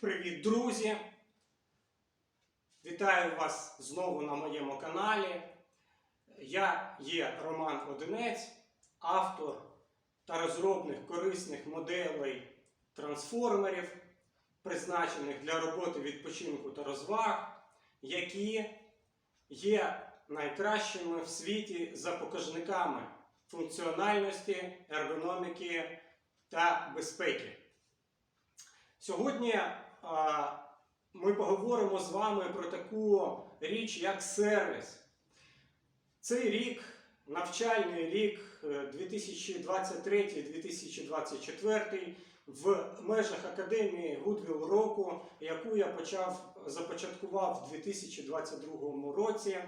Привіт, друзі! Вітаю вас знову на моєму каналі. Я є Роман Одинець, автор та розробник корисних моделей трансформерів, призначених для роботи відпочинку та розваг, які є найкращими в світі за показниками функціональності, ергономіки та безпеки. Сьогодні ми поговоримо з вами про таку річ, як сервіс. Цей рік, навчальний рік е, 2023-2024 в межах Академії Goodwill року, яку я почав започаткував у 2022 році,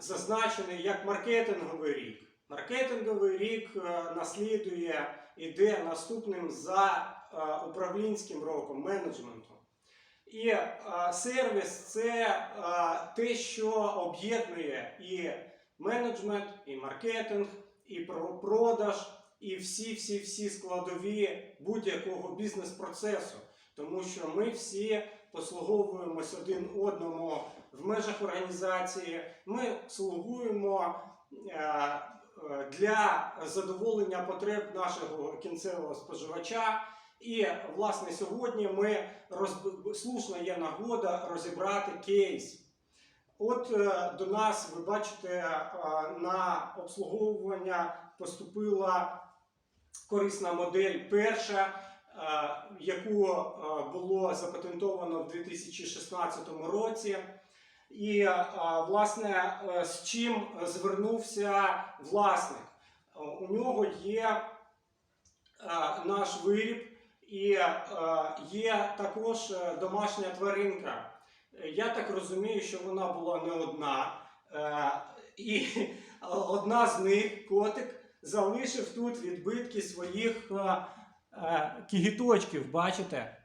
зазначений як маркетинговий рік. Маркетинговий рік е, наслідує іде наступним за е, управлінським роком менеджменту. І е, сервіс це е, те, що об'єднує і менеджмент, і маркетинг, і продаж, і всі-всі-всі складові будь-якого бізнес-процесу. Тому що ми всі послуговуємось один одному в межах організації, ми слугуємо е, е, для задоволення потреб нашого кінцевого споживача. І власне сьогодні ми розб... слушна є нагода розібрати кейс. От е, до нас, ви бачите, е, на обслуговування поступила корисна модель перша, е, яку було запатентовано в 2016 році. І власне з чим звернувся власник? У нього є наш виріб, і е, є також е, домашня тваринка. Я так розумію, що вона була не одна. Е, І одна з них, котик, залишив тут відбитки своїх кігіточків, бачите?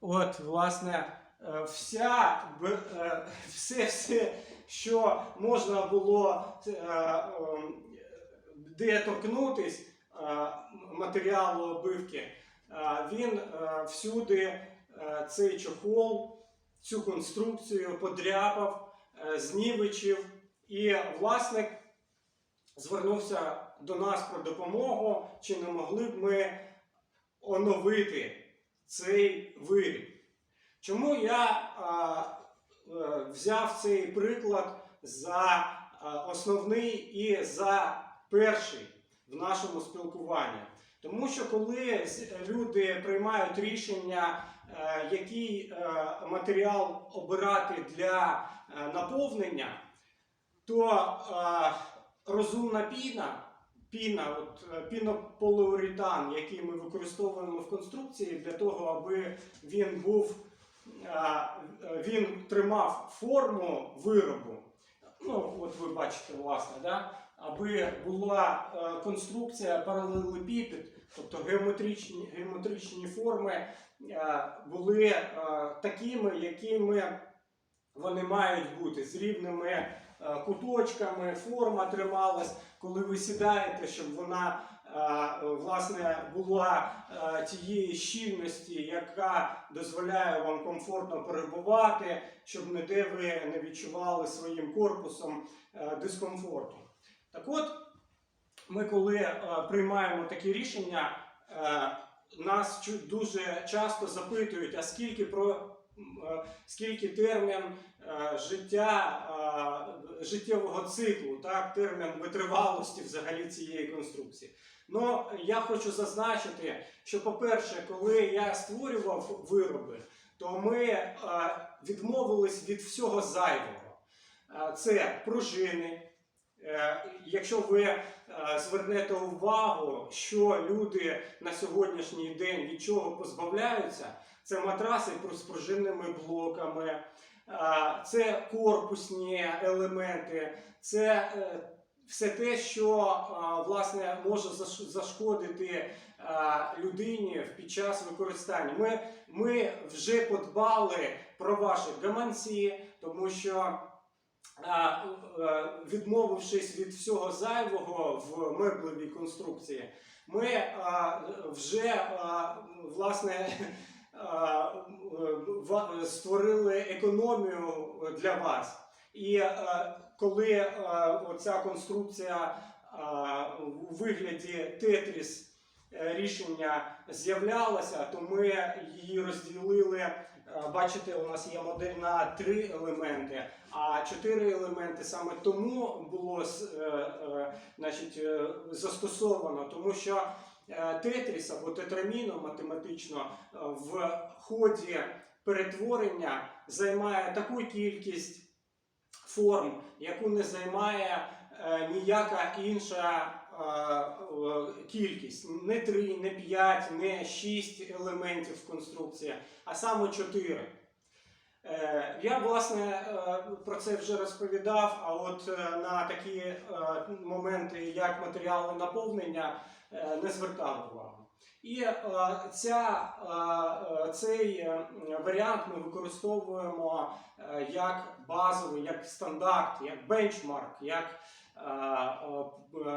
От, власне, вся, все, все, що можна було ем, де торкнутись матеріалу обивки, він е, всюди е, цей чохол, цю конструкцію подряпав, е, знівечив, і власник звернувся до нас про допомогу, чи не могли б ми оновити цей виріб. Чому я е, взяв цей приклад за основний і за перший в нашому спілкуванні? Тому що коли люди приймають рішення, е, який е, матеріал обирати для е, наповнення, то е, розумна піна, піна, от, е, пінополіуретан, який ми використовуємо в конструкції для того, аби він був е, він тримав форму виробу. Ну, от ви бачите, власне, да? аби була е, конструкція паралелепіпед, тобто геометричні, геометричні форми е, були е, такими, якими вони мають бути з рівними е, куточками, форма трималась, коли ви сідаєте, щоб вона власне була тієї щільності, яка дозволяє вам комфортно перебувати, щоб ніде ви не відчували своїм корпусом дискомфорту. Так от, ми коли е, приймаємо такі рішення, е, нас дуже часто запитують, а скільки про е, скільки термін життя життєвого циклу, так, термін витривалості взагалі цієї конструкції. Ну, я хочу зазначити, що, по-перше, коли я створював вироби, то ми відмовились від всього зайвого. Це пружини. Е, Якщо ви е, звернете увагу, що люди на сьогоднішній день від чого позбавляються, це матраси з пружинними блоками, е, це корпусні елементи, це все те, що власне може зашкодити людині під час використання. Ми, ми вже подбали про ваші гаманці, тому що відмовившись від всього зайвого в меблевій конструкції, ми вже власне створили економію для вас. І е, коли е, оця конструкція е, у вигляді Тетріс е, рішення з'являлася, то ми її розділили. Е, Бачите, у нас є модель на три елементи, а чотири елементи саме тому було е, е, значить, застосовано, тому що тетріс або тетраміно математично в ході перетворення займає таку кількість форм, яку не займає ніяка інша кількість. Не 3, не 5, не 6 елементів в конструкції, а саме 4. Е, Я, власне, е, про це вже розповідав, а от е, на такі моменти, як матеріали наповнення, не звертав увагу. І е, ця, е, цей е, варіант ми використовуємо як базовий, як стандарт, як бенчмарк, як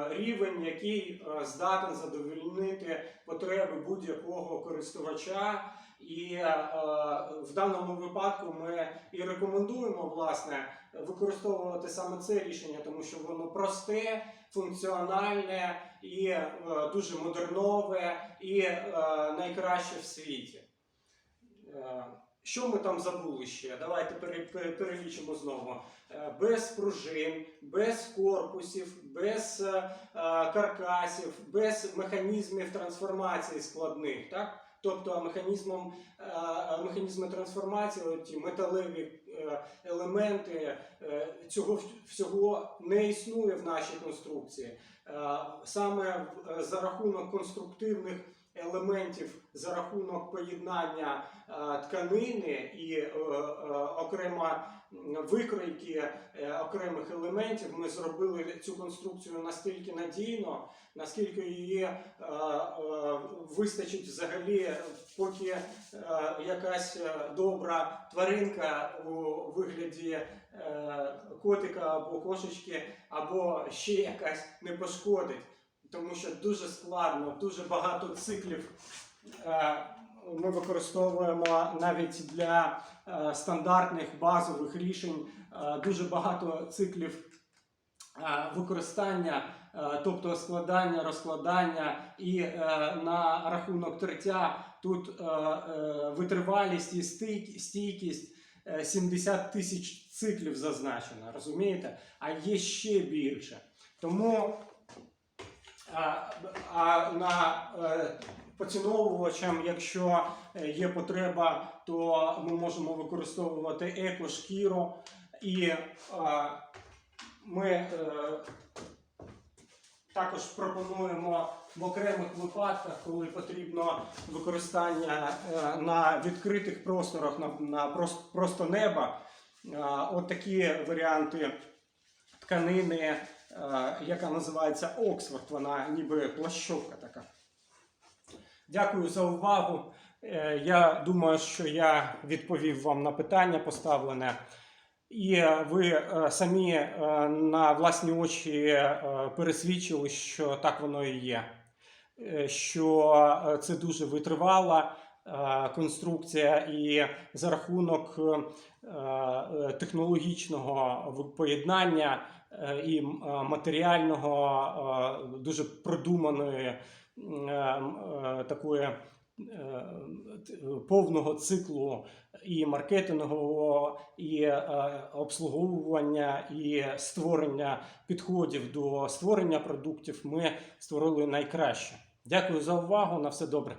рівень, який здатен задовольнити потреби будь-якого користувача. І е, в даному випадку ми і рекомендуємо власне використовувати саме це рішення, тому що воно просте, функціональне і е, дуже модернове і е, найкраще в світі. Е, Що ми там забули ще? Давайте пере- пере- перелічимо знову. Е, Без пружин, без корпусів, без е, е, каркасів, без механізмів трансформації складних. Так? Тобто механізмом, е, механізми трансформації, ті металеві е, елементи, е, цього всього не існує в нашій конструкції. Саме за рахунок конструктивних елементів, за рахунок поєднання е, тканини і е, е, окремо викройки окремих елементів, ми зробили цю конструкцію настільки надійно, наскільки її вистачить взагалі, поки якась добра тваринка у вигляді котика або кошечки, або ще якась не пошкодить. Тому що дуже складно, дуже багато циклів е, ми використовуємо навіть для е, стандартних базових рішень е, дуже багато циклів використання, тобто складання, розкладання і на рахунок тертя тут витривалість і стійкість е, 70 тисяч циклів зазначено, розумієте? А є ще більше. Тому а, на е, поціновувачам, якщо е, є потреба, то ми можемо використовувати екошкіру. І ми е, також пропонуємо в окремих випадках, коли потрібно використання на відкритих просторах, на, просто, неба. е, От такі варіанти тканини, яка називається Оксфорд, вона ніби плащовка така. Дякую за увагу. Е, Я думаю, що я відповів вам на питання поставлене. І е, ви е, самі е, на власні очі е, пересвідчили, що так воно і є. Е, Що е, це дуже витривала е, конструкція, і за рахунок е, е, технологічного поєднання е, і е, матеріального, е, дуже продуманої е, е, такої е, повного циклу і маркетингового, і е, обслуговування, і створення підходів до створення продуктів ми створили найкраще. Дякую за увагу. На все добре.